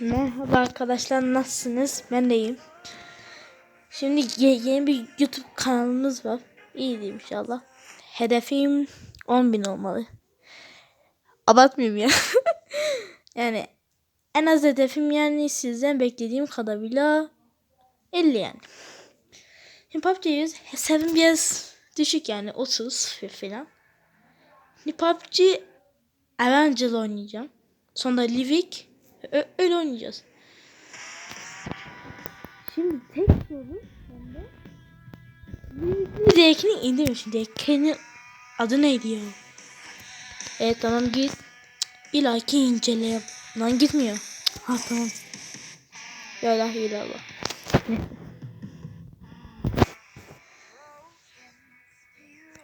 Merhaba arkadaşlar nasılsınız? Ben de iyiyim. Şimdi ye- yeni bir YouTube kanalımız var. İyi diyeyim inşallah. Hedefim 10.000 olmalı. Abartmıyorum ya. yani en az hedefim yani sizden beklediğim kadarıyla 50 yani. Şimdi PUBG'yiz. Hesabım biraz düşük yani 30 falan. Şimdi PUBG Avenger oynayacağım. Sonra Livik Ö- öyle oynayacağız. Şimdi tek soru bende. Bir dekini indirmişim. Dekinin adı neydi ya? Evet tamam git. İlaki incele. Lan gitmiyor. Ha tamam. Ya Allah ya Allah.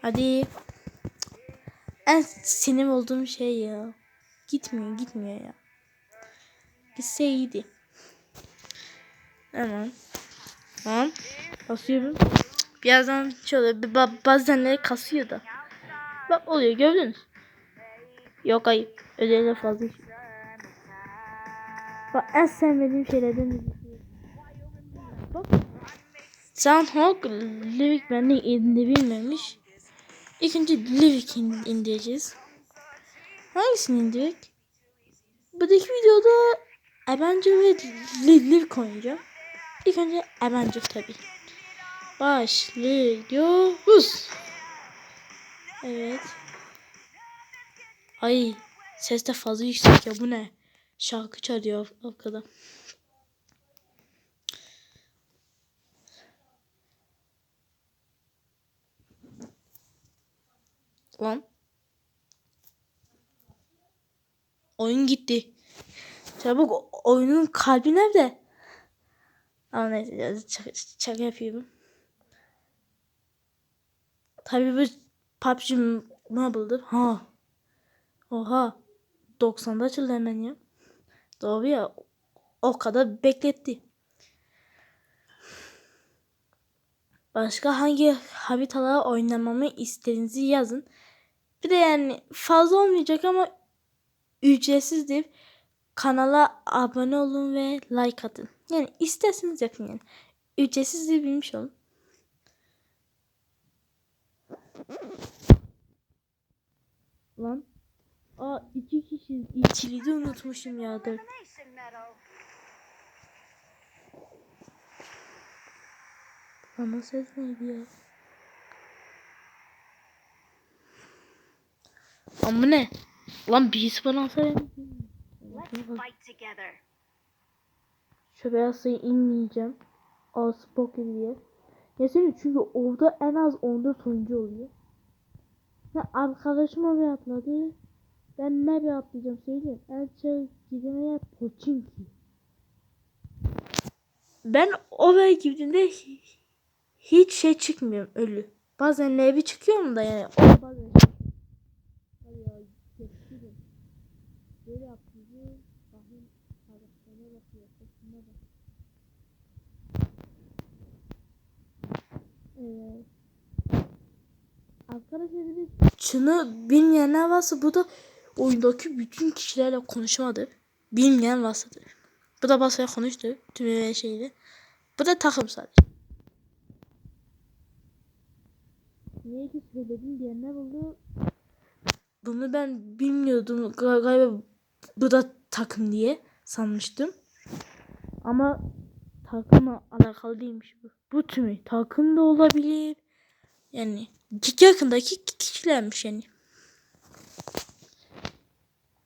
Hadi. En sinir olduğum şey ya. Gitmiyor gitmiyor ya. Gitse iyiydi. Tamam. Tamam. Kasıyorum. Birazdan şöyle bir ba- bazenleri kasıyor da. Bak oluyor gördünüz. Yok ayıp. Ödevler fazla. iş. Bak en sevmediğim şeylerden biri. Bak. Soundhawk Livik bende indirilmemiş. İlk önce Livik in- indireceğiz. Hangisini indirek? Buradaki videoda Avenger ve Livik oynayacağım. İlk önce Avenger tabi. Başlıyoruz. Evet. Ay ses de fazla yüksek ya bu ne? Şarkı çalıyor arkada. Lan. Oyun gitti. Çabuk oyunun kalbi nerede? Ama neyse şaka, yapıyorum. Tabii bu PUBG Mobile'dır. Ha. Oha. 90'da açıldı hemen ya. Doğru ya. O kadar bekletti. Başka hangi haritalara oynamamı istediğinizi yazın. Bir de yani fazla olmayacak ama ücretsiz deyip kanala abone olun ve like atın. Yani isterseniz yapın yani. Ücretsiz diye bilmiş olun. Lan. Aa iki kişi ikili de unutmuşum ya. Dur. Ama ses neydi ya? Bu ne? Lan birisi bana alsa Şu beyaz sayı inmeyeceğim. Outspoken diye. Ya senin çünkü orada en az 14 oyuncu oluyor. Ya arkadaşım oraya atladı. Ben nereye atlayacağım söyleyeyim. Gidene yer Pochinki. Ben oraya girdiğimde hi- hiç şey çıkmıyor ölü. Bazen levi çıkıyorum da yani. Bazen şey. Hadi ya, geçtim. Böyle yapıyor. Bakın Kazakistan'a bakıyor. Şuna bak. Arkadaşlar bir de şunu bilmeyenler varsa bu da oyundaki bütün kişilerle konuşmadır. Bilmeyen varsadır. Bu da basaya konuştu. Tüm şeyle. Bu da takım sadece. Niye ki söyledim diyenler oldu. Bunu ben bilmiyordum. Gal- Galiba bu da takım diye sanmıştım. Ama takımla alakalı değilmiş bu. Bu tümü takım da olabilir. Yani yakındaki kişilermiş yani.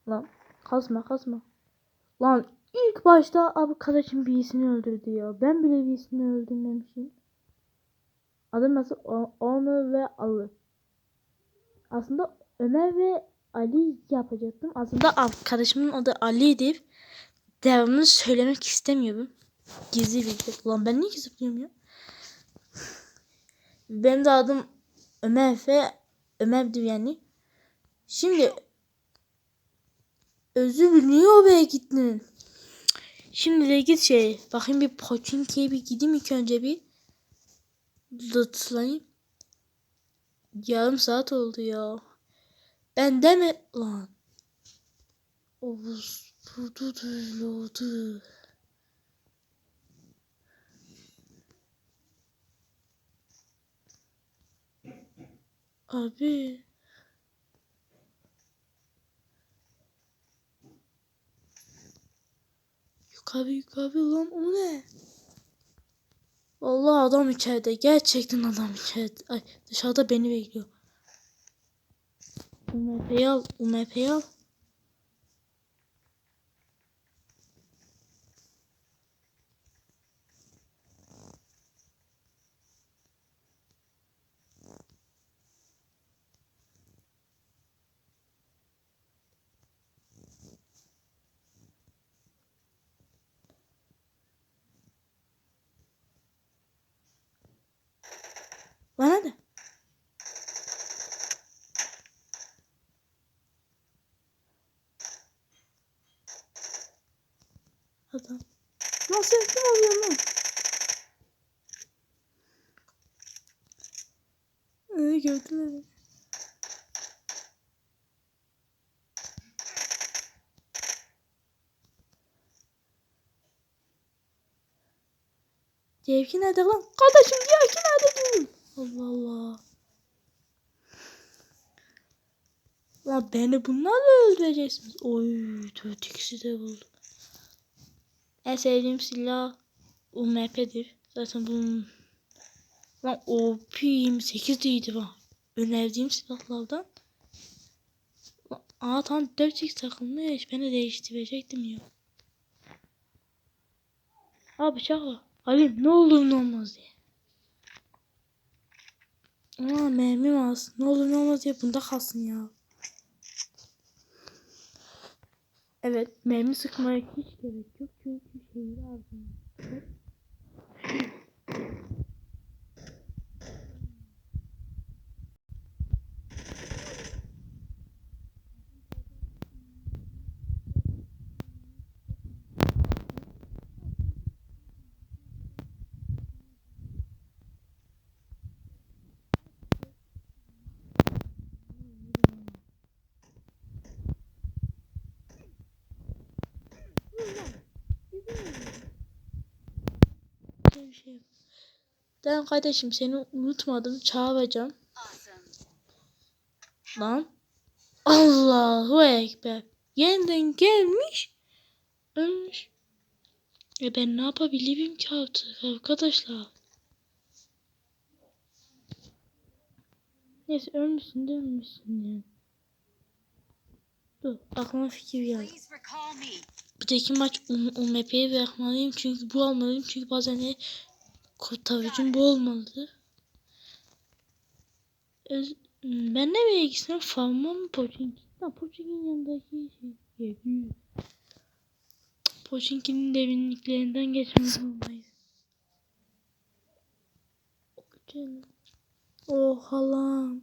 Lan kazma kazma. Lan ilk başta arkadaşım birisini öldürdü ya. Ben bile birisini öldürmemişim. Adım nasıl? Onur ve Ali. Aslında Ömer ve Ali yapacaktım. Aslında arkadaşımın adı Ali'dir. Devamını söylemek istemiyorum. Gizli bilgi. Ulan ben niye gizli biliyorum ya? Benim de adım Ömer ve Ömer'dir yani. Şimdi özür niye oraya gittin? Şimdi de git şey. Bakayım bir Pochinki'ye bir gideyim ilk önce bir. Lootlayayım. Yarım saat oldu ya. Ben deme lan. Of, Durdu durdu. Abi. Yukarı yukarı lan o ne? Vallahi adam içeride. Gerçekten adam içeride. Ay dışarıda beni bekliyor. UMP'yi al. UMP'yi al. Bana da. Adam. Nasıl kim oluyor lan? Ee, gördüler. beni. Diğerki nerede lan? Kardeşim diğerki nerede diyorum. Allah Allah. Lan beni bunlarla öldüreceksiniz. Oy dört ikisi de buldu. En sevdiğim silah UMP'dir. Zaten bunun Lan OP 28 değildi bak. Önerdiğim silahlardan. Lan, Aa tam 4x takılmış. Ben de değiştirecektim ya. Aa bıçak var. Halim ne olur ne olmaz diye. Aa mermim az. Ne olur ne olmaz diye bunda kalsın ya. Evet mermi sıkmaya hiç gerek yok çünkü şeyi lazım. Şey. Tamam kardeşim seni unutmadım. Çağıracağım. Lan. Allahu Ekber. Yeniden gelmiş. Ölmüş. E ben ne yapabilirim ki artık arkadaşlar? Neyse ölmüşsün de ölmüşsün yani. Dur aklıma fikir geldi. Dahaki maç um, UMP'ye bırakmalıyım çünkü bu almalıyım çünkü bazen kurtarıcım bu olmalı. Öz, ben ne bir gitsem farma mı Pochinki? Lan Pochinki'nin yanındaki şey yapıyor. Pochinki'nin derinliklerinden geçmek zorundayız. Oha lan.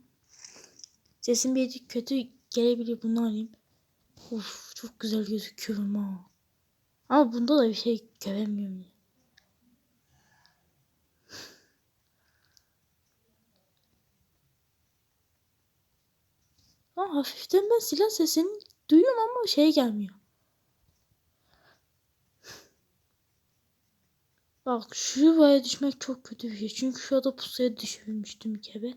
Sesim bir kötü gelebilir bunu alayım. Of çok güzel gözüküyorum ha. Ama bunda da bir şey göremiyorum. ya. Ha, hafiften ben silah sesini duyuyorum ama şey gelmiyor. Bak şuraya düşmek çok kötü bir şey. Çünkü şurada pusuya düşürmüştüm bir kere.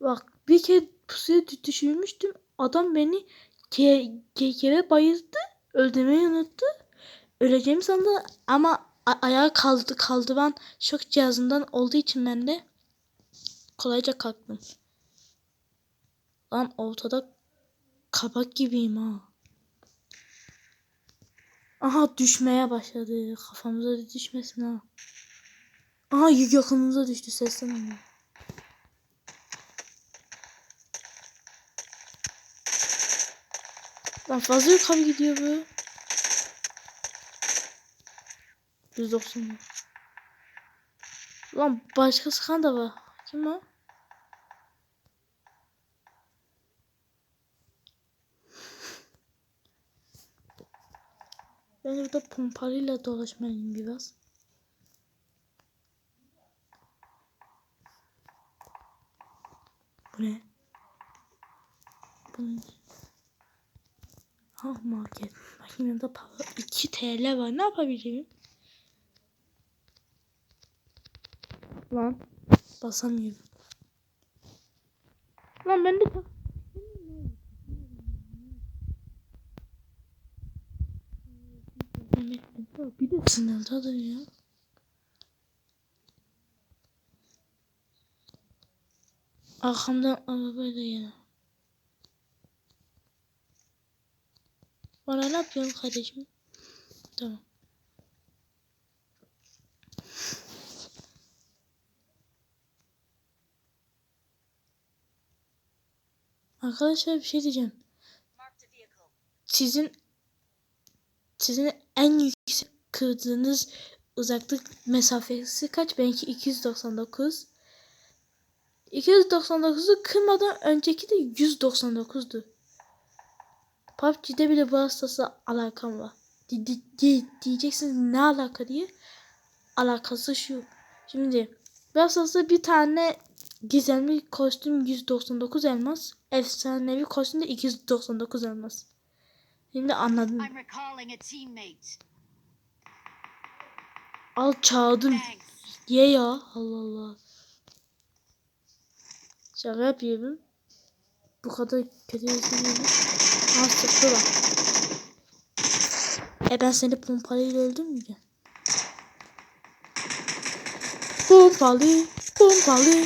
Bak bir kere pusuya dü- düşürmüştüm. Adam beni ke ke kere bayıldı. Öldürmeyi unuttu. Öleceğimi sandı ama ayağa kaldı kaldıran şok cihazından olduğu için ben de kolayca kalktım. Lan ortada kabak gibiyim ha. Aha düşmeye başladı. Kafamıza düşmesin ha. Aha yakınımıza düştü sesten. Lan fazla yukarı gidiyor bu. 190. Lan başka sıkan da var. Kim o? Ben burada pompalıyla dolaşmalıyım biraz. Bu ne? Bu ne? Ha market. Bakayım yanında para 2 TL var. Ne yapabilirim? Lan basamıyorum. Lan ben de tak. Bir de sınırdadır ya. Arkamdan arabayla gelen. Bana ne yapıyorsun kardeşim? Tamam. Arkadaşlar bir şey diyeceğim. Sizin sizin en yüksek kırdığınız uzaklık mesafesi kaç? Benimki 299. 299'u kırmadan önceki de 199'du. PUBG'de bile bu hastası alakam var. Di- di- di- diyeceksiniz ne alaka diye. Alakası şu. Şimdi bu hastası bir tane gizemli kostüm 199 elmas. Efsanevi kostüm de 299 elmas. Şimdi anladın. Al çağırdım. Ye ya. Allah Allah. Şaka yapıyorum. Bu kadar kötü bir şey. Aa sıktı bak. E ben seni pompalıyla öldürmeyeceğim. Pompalı. Pompalı.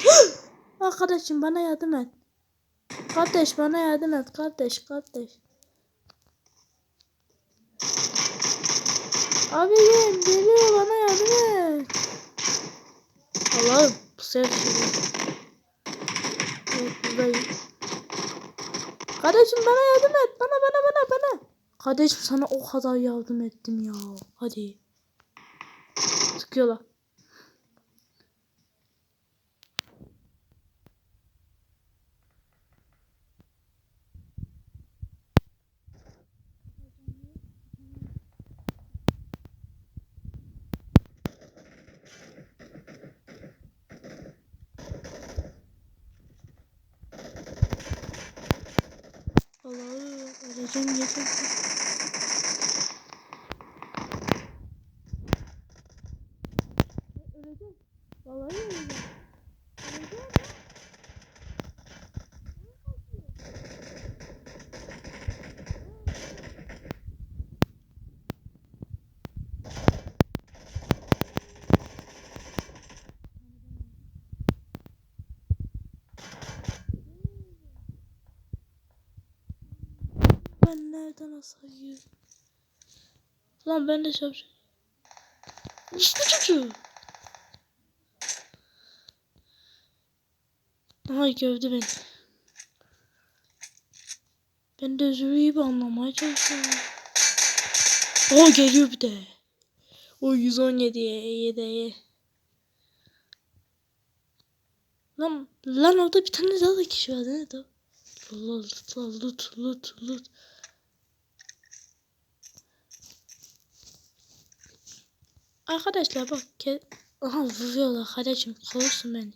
Arkadaşım bana yardım et. Kardeş bana yardım et. Kardeş kardeş. Abim geliyor bana yardım et. Allah'ım şey değil. Evet buradayım. Kardeşim bana yardım et. Bana bana bana bana. Kardeşim sana o kadar yardım ettim ya. Hadi. Sıkıyorlar. Yiyorum? Lan ben de şapşal. İşte çocuğu. Ay gördü beni. Ben de özürü gibi anlamaya çalışıyorum. O geliyor bir de. O 117'ye, 7'ye. Lan, lan orada bir tane daha da kişi var. Nerede o? Lut, lut, lut, lut, lut. Arkadaşlar bak. Aha vuruyorlar kardeşim. Korusun beni.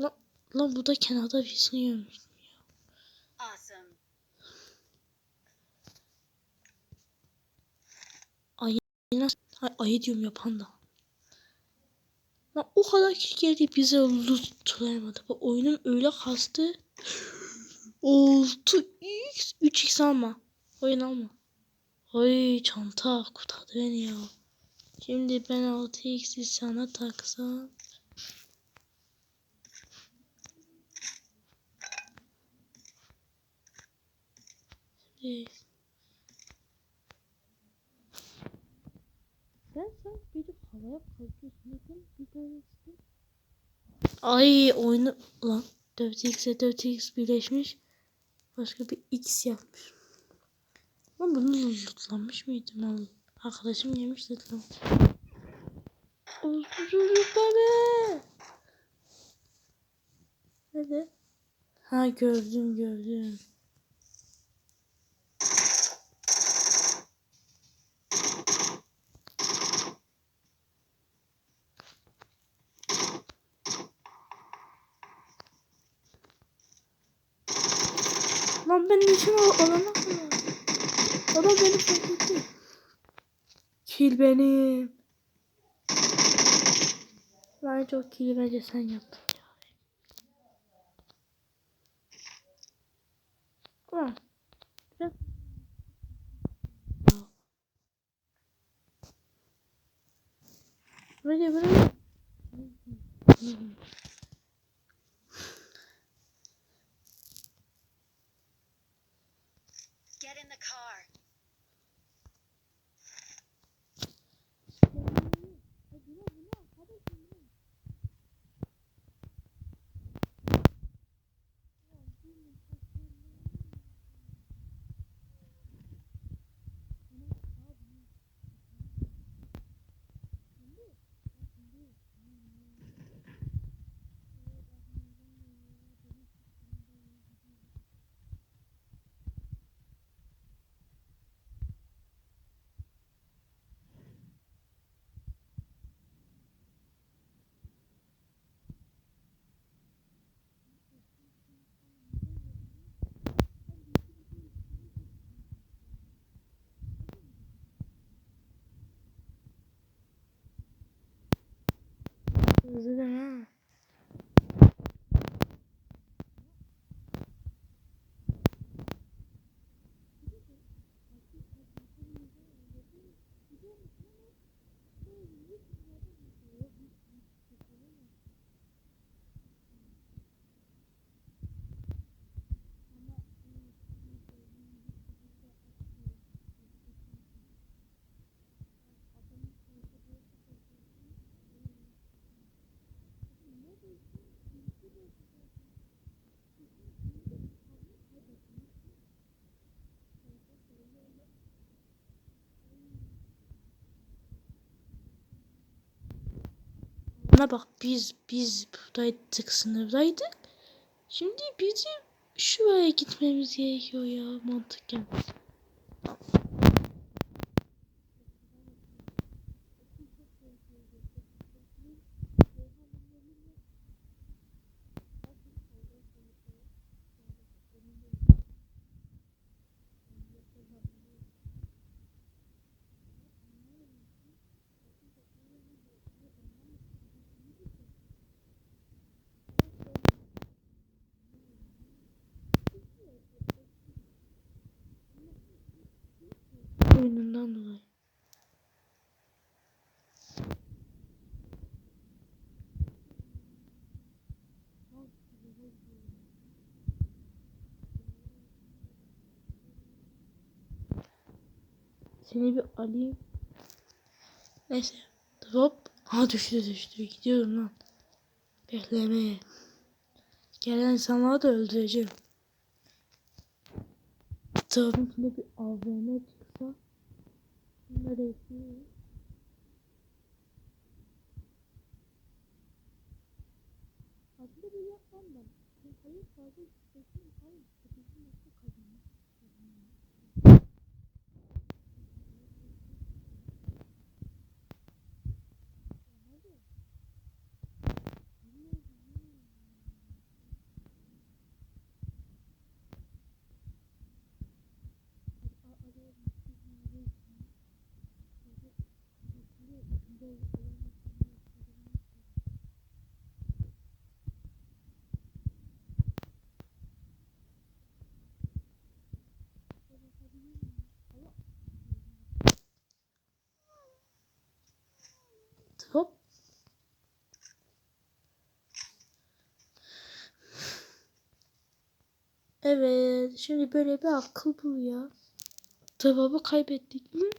Lan, lan bu da kenarda birisini görmüş. Awesome. Nasıl? Ay, ayı diyorum ya panda. Lan o kadar kişi geldi bize loot tutamadı. Bak oyunum öyle kastı. 6x 3x alma. Oyun alma. Ay çanta kurtardı beni ya. Şimdi ben 6x'i sana taksam. Şimdi Sen sen bir havaya kalkıyorsun. Bir tanesi? Ay oyunu lan 4x'e 4x birleşmiş. Başka bir x yapmış. Lan bunu lootlanmış mıydı lan? Arkadaşım yemiş dedi lan. Çocuk. Hadi. Ha gördüm gördüm. İçin o alana kadar. Adam beni fark etti. Kill benim. Lan çok kill bence sen yaptın ya. Ulan. Biraz... Böyle böyle. Car. Hızlı ha. Bana bak biz biz buradaydık sınırdaydık. Şimdi bizim şuraya gitmemiz gerekiyor ya mantıken. Seni bir alayım. Neyse. Hop. Ha düştü düştü. Gidiyorum lan. Bekleme. Gelen insanları da öldüreceğim. Tabii içinde bir AVM çıksa. Bunları Evet. Şimdi böyle bir akıl bul ya. Cevabı kaybettik mi?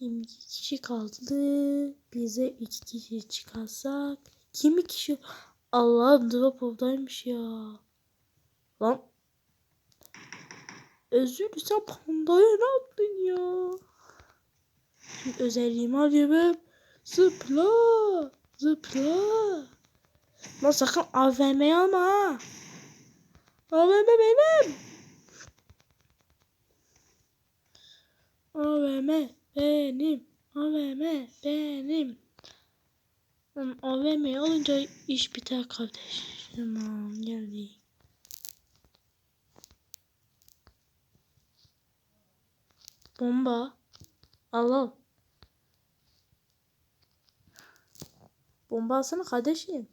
İki kişi kaldı. Bize iki kişi çıkarsak. Kimi kişi? Allah'ım drop oradaymış ya. Lan. Özür sen pandaya ne yaptın ya? Şimdi özelliğimi alıyorum. Zıpla. Zıpla. Lan sakın AVM'yi alma ha. AVM benim. AVM benim. AVM benim. Lan AVM olunca iş biter kardeş. Tamam geldi. Bomba. Al al. Bomba alsana kardeşim.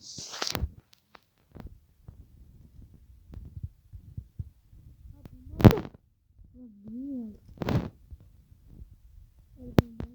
Bomba bomba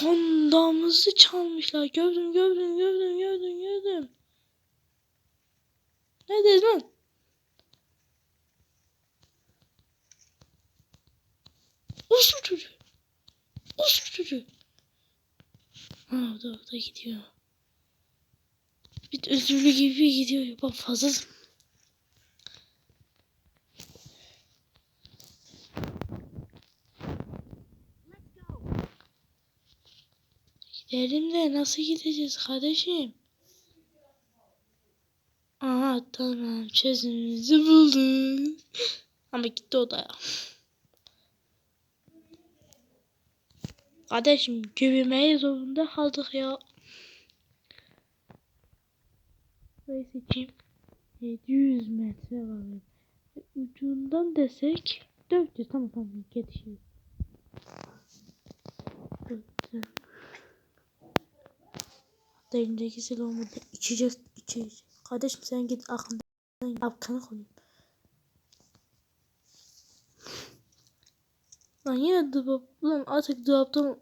Pandamızı çalmışlar. Gördüm gördüm gördüm gördüm gördüm. Neredeyiz lan? Uslu çocuğu. Uslu çocuğu. Ha o da, o da gidiyor. Bir özürlü gibi gidiyor. Bak fazla Gidelim de nasıl gideceğiz kardeşim? Aha tamam çözümümüzü bulduk. Ama gitti odaya. Kardeşim güvümeye zorunda kaldık ya. Burayı seçeyim. 700 metre var. Ucundan desek 400 tamam tamam yetişiyor. Hatta elimdeki silahımı da içecek içecek. Kardeşim sen git arkamdan arkanı koyayım. Lan yine drop. Lan artık drop'tan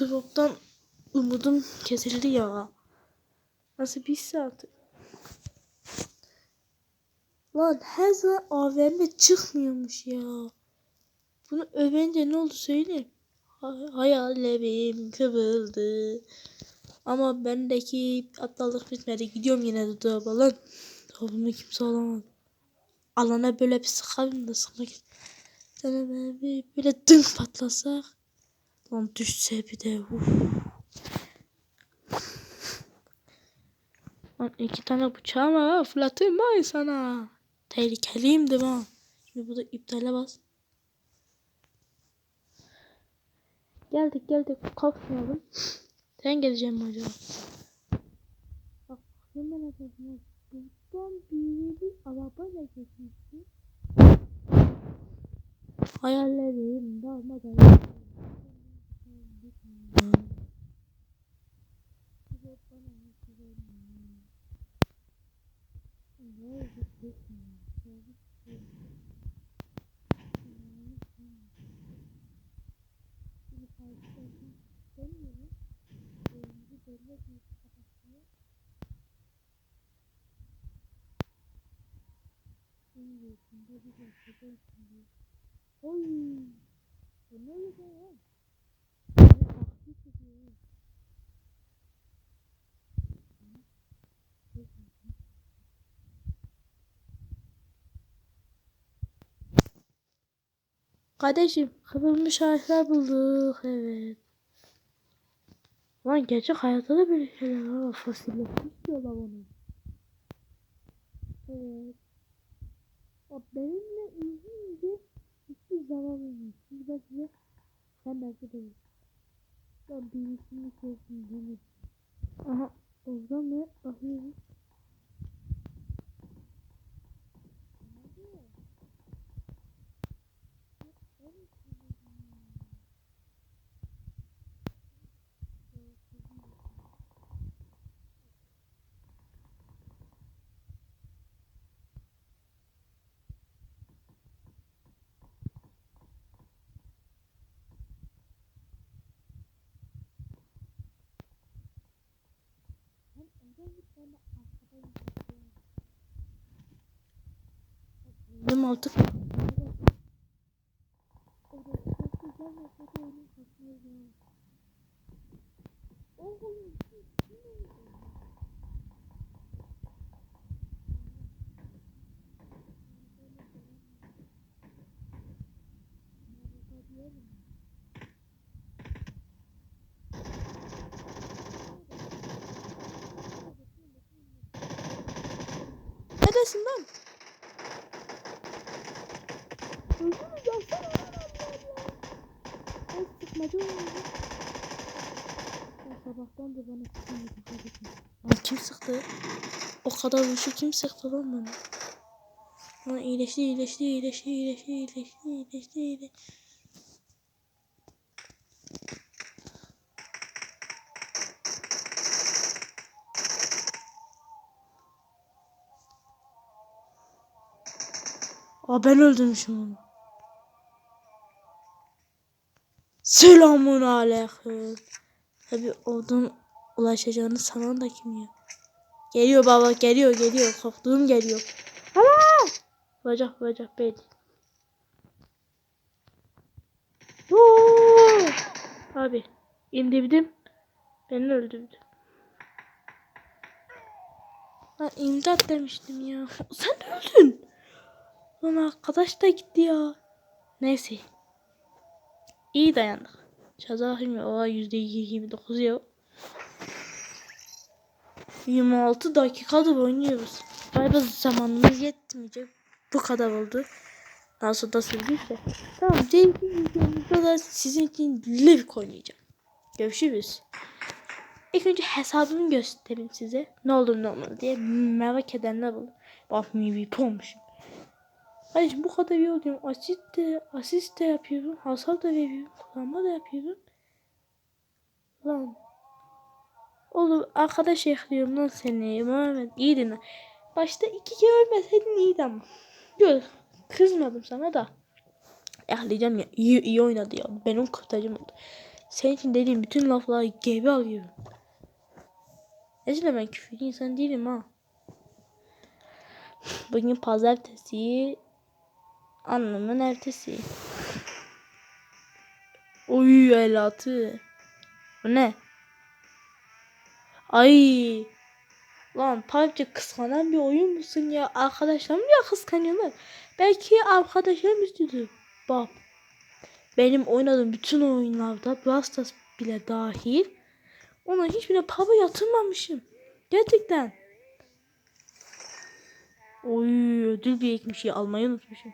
drop'tan umudum kesildi ya. Nasıl bir saat? Lan her zaman AVM çıkmıyormuş ya. Bunu övünce ne oldu söyle. Hay- Hayallerim kıvıldı. Ama bendeki aptallık bitmedi. Gidiyorum yine de drop'a lan. Drop'umu kimse alamaz. Alana böyle bir sıkalım da sıkmak Sana böyle, böyle dınk patlasak. Lan düşse bir de. Uf. Lan iki tane bıçağım var. Fırlatayım ben sana. Tehlikeliyim de ben. Şimdi burada iptale bas. Geldik geldik. Kalkmayalım. Sen geleceksin mi acaba? Bak ben etrafına. Buradan bir arabayla geçmişti. Hayallerim darmadan. Oy. Bu ne öyle ya? Kardeşim kıvrılmış ağaçlar bulduk evet. Lan gerçek hayatta da böyle şeyler var. Fosilleşmiş diyorlar onu. Evet. O benimle ilgili hiçbir zararım yok. Şimdi ben size sen belki de ben birisini kesin demek. Aha orada mı? Bakıyorum. Benim artık Oğlum Neredesin lan? Öldü mü? Gelsene lan Allah Allah. Ay sıkmaca. Ya sabahtan da bana sıkmadı. Lan kim sıktı? O kadar vuruşu kim sıktı lan bana? Lan iyileşti iyileşti iyileşti iyileşti iyileşti iyileşti iyileşti. Aa ben öldürmüşüm onu. Selamun aleyküm. Tabi oradan ulaşacağını sanan da kim ya? Geliyor baba geliyor geliyor. Korktuğum geliyor. Bacak bacak bel. Oo! Abi indirdim. Beni öldürdü. Ben imdat demiştim ya. Sen öldün. Lan arkadaş da gitti ya. Neyse. İyi dayandık. Şazahim ya. Oha %29 ya. 26 dakikadır oynuyoruz. Galiba zamanımız yetmeyecek. Bu kadar oldu. Nasıl da sürdüyse. Tamam. Diğer videomuzda da sizin için live oynayacağım. Görüşürüz. İlk önce hesabımı göstereyim size. Ne olur ne olmaz diye merak edenler olur. Bak MVP olmuşum. Hayır bu kadar iyi oluyorum. Asist de, asist de yapıyorum. Hasar da veriyorum. Kullanma da yapıyorum. Lan. Oğlum arkadaş ekliyorum lan seni. Muhammed iyi dinle. Başta iki kere ölmeseydin iyiydi ama. Yok kızmadım sana da. Ekleyeceğim ya. İyi, iyi oynadı ya. Benim kurtarıcım oldu. Senin için dediğim bütün lafları geri alıyorum. Neyse ben küfürlü insan değilim ha. Bugün pazartesi anlamın ertesi. Oy el atı. Bu ne? Ay. Lan PUBG kıskanan bir oyun musun ya? Arkadaşlarım ya kıskanıyorlar. Belki arkadaşlarım istiyordu. Bak. Benim oynadığım bütün oyunlarda Brawl bile dahil ona hiçbirine para yatırmamışım. Gerçekten. Oy ödül birikmiş ya almayı unutmuşum.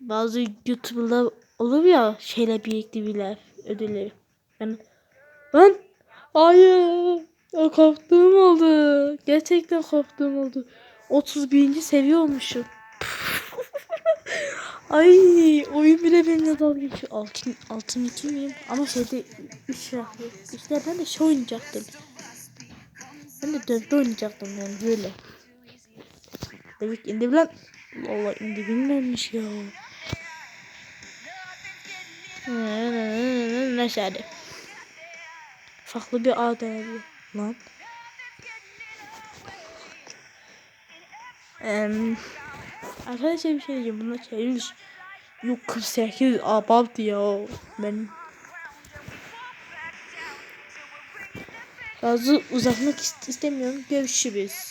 Bazı YouTuber'lar olur ya şeyle biriktirdiler ödülleri. Ben lan hayır o korktuğum oldu. Gerçekten korktuğum oldu. 31. seviye olmuşum. Ay oyun bile benimle dalga geçiyor. Altın, altın iki miyim? Ama şeyde 3 rahli. İşte ben de şey oynayacaktım. Ben de dövbe oynayacaktım yani böyle. Demek indi lan. Valla indi bilmemiş ya. Neyse hadi. Farklı bir ağ denedim lan. Eee Arkadaşlar bir şey diyeceğim. Bunlar çevirmiş. Yok 48 abart ya. Ben fazla uzatmak ist- istemiyorum. Görüşürüz.